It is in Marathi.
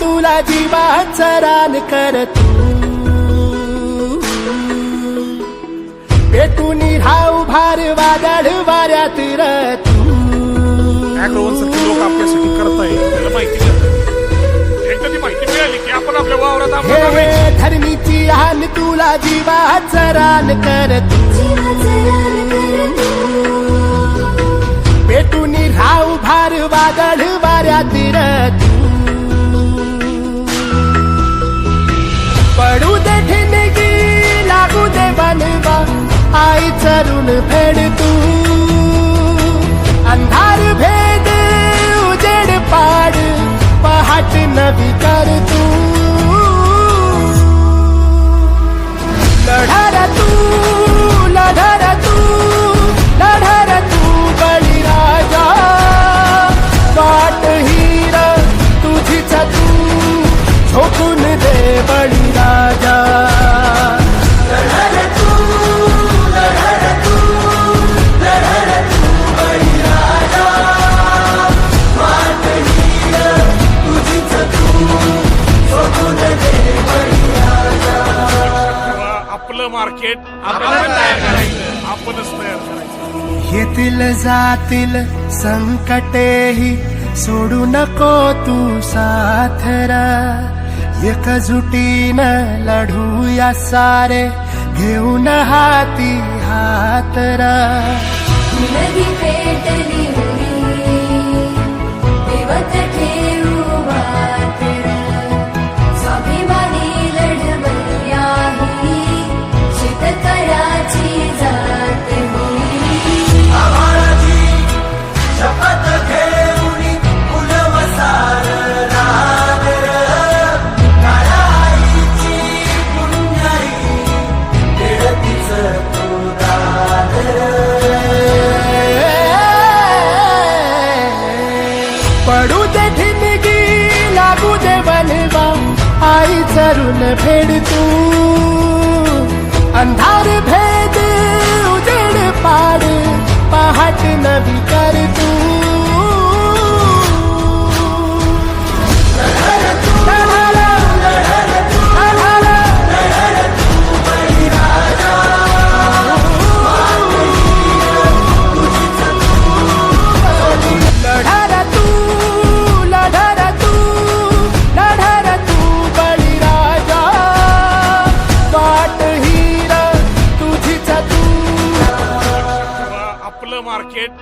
तुला जीवाचा रान कर तू. पेटून राहू भार वादळ वाऱ्यात र तू. अॅग्रोवनसारखे लोक आपल्यासाठी करताय त्याला माहिती नाही. एकदा ती माहिती मिळाली की आपण आपल्या वावरात हे हे धरणीची आन तुला जीवाचा रान कर तू. पेटून राहू भार वादळ prepared आपलं मार्केट आपण तयार करायचं. आपणच तयार करायचं. येतील जातील संकटेही सोडू नको तू साथरा. एकजुटीनं लढूया सारे घेऊन हाती हातरा. फेड तू. अंधार भेद उजेड पाड पहाट नवी कर মার্কেট